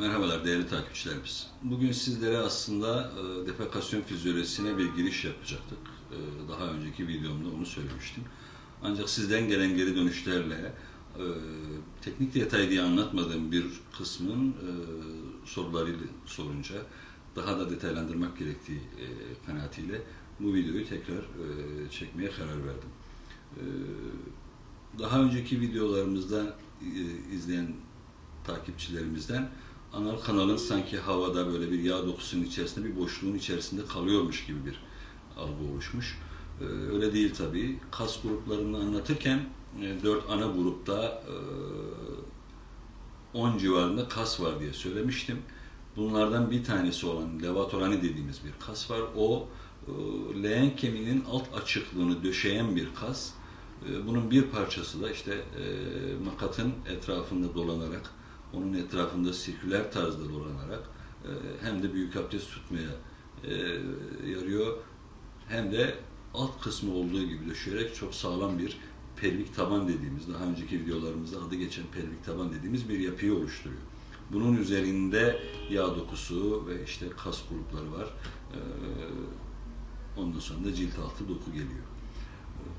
Merhabalar değerli takipçilerimiz. Bugün sizlere aslında e, defekasyon fizyolojisine bir giriş yapacaktık. E, daha önceki videomda onu söylemiştim. Ancak sizden gelen geri dönüşlerle e, teknik detay diye anlatmadığım bir kısmın e, sorularıyla sorunca daha da detaylandırmak gerektiği e, kanaatiyle bu videoyu tekrar e, çekmeye karar verdim. E, daha önceki videolarımızda e, izleyen takipçilerimizden anal kanalın sanki havada böyle bir yağ dokusunun içerisinde bir boşluğun içerisinde kalıyormuş gibi bir algı oluşmuş. Ee, öyle değil tabii. Kas gruplarını anlatırken e, dört ana grupta e, 10 civarında kas var diye söylemiştim. Bunlardan bir tanesi olan levatorani dediğimiz bir kas var. O e, leğen kemiğinin alt açıklığını döşeyen bir kas. E, bunun bir parçası da işte makatın etrafında dolanarak onun etrafında sirküler tarzda dolanarak e, hem de büyük abdest tutmaya e, yarıyor hem de alt kısmı olduğu gibi döşeyerek çok sağlam bir pelvik taban dediğimiz, daha önceki videolarımızda adı geçen pelvik taban dediğimiz bir yapıyı oluşturuyor. Bunun üzerinde yağ dokusu ve işte kas grupları var. Ee, ondan sonra da cilt altı doku geliyor.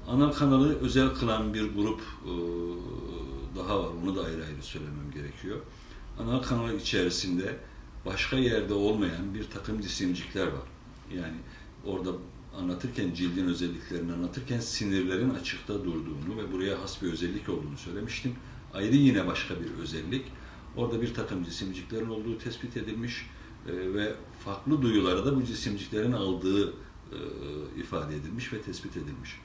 Anal kanalı özel kılan bir grup e, daha var. Onu da ayrı ayrı söylemem gerekiyor. Anal kanalı içerisinde başka yerde olmayan bir takım cisimcikler var. Yani orada anlatırken cildin özelliklerini anlatırken sinirlerin açıkta durduğunu ve buraya has bir özellik olduğunu söylemiştim. Ayrı yine başka bir özellik. Orada bir takım cisimciklerin olduğu tespit edilmiş e, ve farklı duyuları da bu cisimciklerin aldığı e, ifade edilmiş ve tespit edilmiş.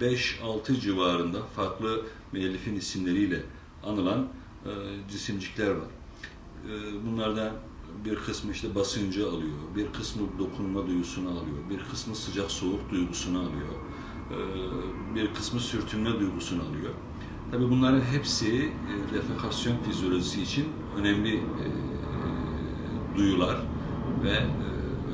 5-6 civarında farklı müellifin isimleriyle anılan e, cisimcikler var. E, bunlardan bir kısmı işte basıncı alıyor, bir kısmı dokunma duyusunu alıyor, bir kısmı sıcak soğuk duygusunu alıyor, e, bir kısmı sürtünme duygusunu alıyor. Tabii bunların hepsi e, defekasyon fizyolojisi için önemli duyular ve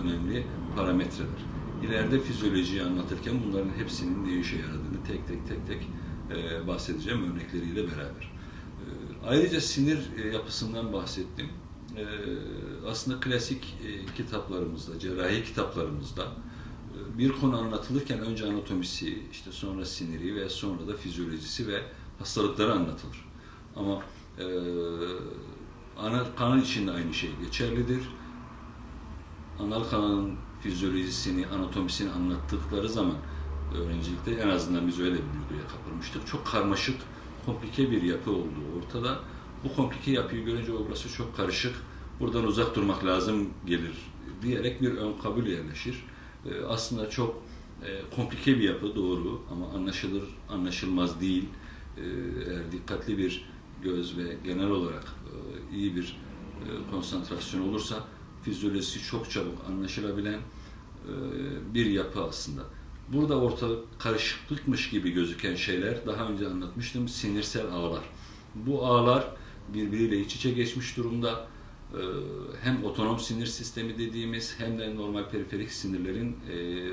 önemli parametreler. İleride fizyolojiyi anlatırken bunların hepsinin ne işe yaradığını tek tek tek tek e, bahsedeceğim örnekleriyle beraber. E, ayrıca sinir e, yapısından bahsettim. E, aslında klasik e, kitaplarımızda, cerrahi kitaplarımızda e, bir konu anlatılırken önce anatomisi, işte sonra siniri ve sonra da fizyolojisi ve hastalıkları anlatılır. Ama e, anal kanal için de aynı şey geçerlidir. Anal kanalın fizyolojisini, anatomisini anlattıkları zaman öğrencilikte en azından biz öyle bir duyguya kapılmıştık. Çok karmaşık, komplike bir yapı olduğu ortada. Bu komplike yapıyı görünce o burası çok karışık, buradan uzak durmak lazım gelir diyerek bir ön kabul yerleşir. Ee, aslında çok e, komplike bir yapı doğru ama anlaşılır, anlaşılmaz değil. Ee, eğer dikkatli bir göz ve genel olarak e, iyi bir e, konsantrasyon olursa fizyolojisi çok çabuk anlaşılabilen e, bir yapı aslında. Burada orta karışıklıkmış gibi gözüken şeyler daha önce anlatmıştım sinirsel ağlar. Bu ağlar birbiriyle iç içe geçmiş durumda. E, hem otonom sinir sistemi dediğimiz hem de normal periferik sinirlerin e,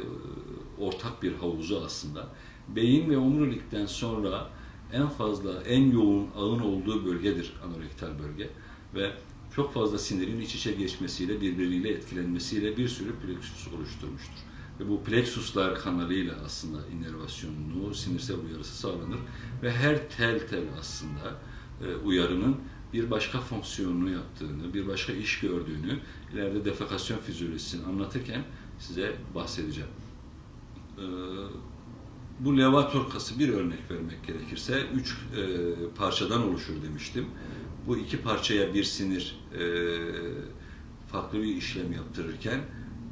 ortak bir havuzu aslında. Beyin ve omurilikten sonra en fazla, en yoğun ağın olduğu bölgedir anorektal bölge ve çok fazla sinirin iç içe geçmesiyle, birbiriyle etkilenmesiyle bir sürü plexus oluşturmuştur. Ve bu plexuslar kanalıyla aslında inervasyonunu, sinirsel uyarısı sağlanır. Ve her tel tel aslında e, uyarının bir başka fonksiyonunu yaptığını, bir başka iş gördüğünü ileride defekasyon fizyolojisini anlatırken size bahsedeceğim. E, bu levator kası bir örnek vermek gerekirse üç e, parçadan oluşur demiştim bu iki parçaya bir sinir e, farklı bir işlem yaptırırken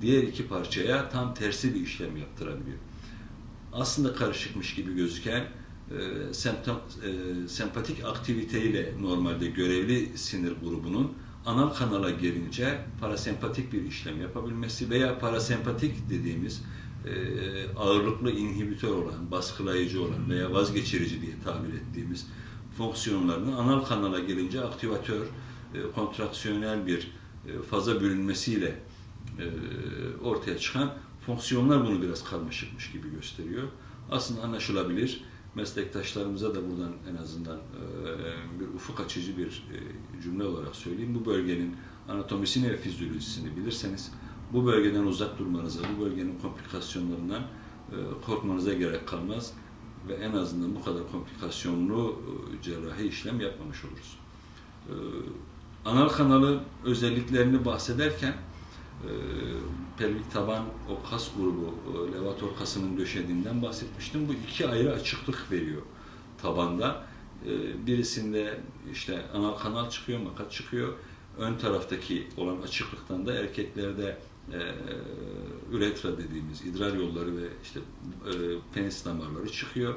diğer iki parçaya tam tersi bir işlem yaptırabiliyor. Aslında karışıkmış gibi gözüken e, semptom, e, sempatik aktiviteyle normalde görevli sinir grubunun anal kanala gelince parasempatik bir işlem yapabilmesi veya parasempatik dediğimiz e, ağırlıklı inhibitör olan, baskılayıcı olan veya vazgeçirici diye tabir ettiğimiz fonksiyonlarını anal kanala gelince aktivatör, e, kontraksiyonel bir e, faza bölünmesiyle e, ortaya çıkan fonksiyonlar bunu biraz karmaşıkmış gibi gösteriyor. Aslında anlaşılabilir meslektaşlarımıza da buradan en azından bir ufuk açıcı bir cümle olarak söyleyeyim. Bu bölgenin anatomisini ve fizyolojisini bilirseniz bu bölgeden uzak durmanıza, bu bölgenin komplikasyonlarından korkmanıza gerek kalmaz ve en azından bu kadar komplikasyonlu e, cerrahi işlem yapmamış oluruz. E, Anal kanalı özelliklerini bahsederken e, pelvik taban o kas grubu levator kasının döşediğinden bahsetmiştim. Bu iki ayrı açıklık veriyor tabanda. Birisinde işte anal kanal çıkıyor, makat çıkıyor. Ön taraftaki olan açıklıktan da erkeklerde e, üretra dediğimiz idrar yolları ve işte e, penis damarları çıkıyor.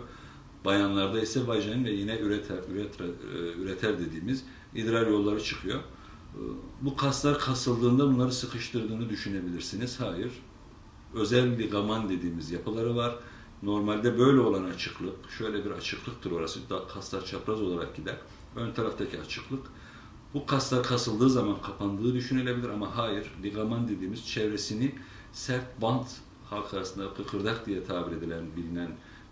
Bayanlarda ise vajen ve yine üreter, üretra, e, üreter dediğimiz idrar yolları çıkıyor. E, Bu kaslar kasıldığında bunları sıkıştırdığını düşünebilirsiniz. Hayır. Özel ligaman dediğimiz yapıları var. Normalde böyle olan açıklık, şöyle bir açıklıktır orası. Kaslar çapraz olarak gider. Ön taraftaki açıklık. Bu kaslar kasıldığı zaman kapandığı düşünülebilir ama hayır. Ligaman dediğimiz çevresini sert bant halk arasında kıkırdak diye tabir edilen bilinen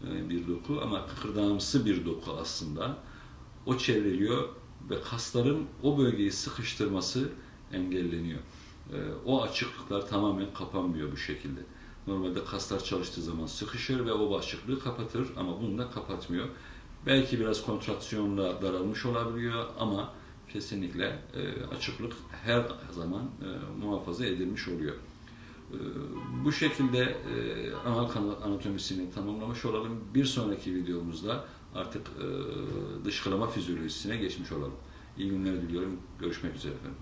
e, bir doku ama kıkırdağımsı bir doku aslında. O çevreliyor ve kasların o bölgeyi sıkıştırması engelleniyor. E, O açıklıklar tamamen kapanmıyor bu şekilde. Normalde kaslar çalıştığı zaman sıkışır ve o açıklığı kapatır ama bunu da kapatmıyor. Belki biraz kontraksiyonla daralmış olabiliyor ama kesinlikle e, açıklık her zaman e, muhafaza edilmiş oluyor. E, Bu şekilde e, anal anatomisini tamamlamış olalım. Bir sonraki videomuzda artık dışkılama fizyolojisine geçmiş olalım. İyi günler diliyorum. Görüşmek üzere efendim.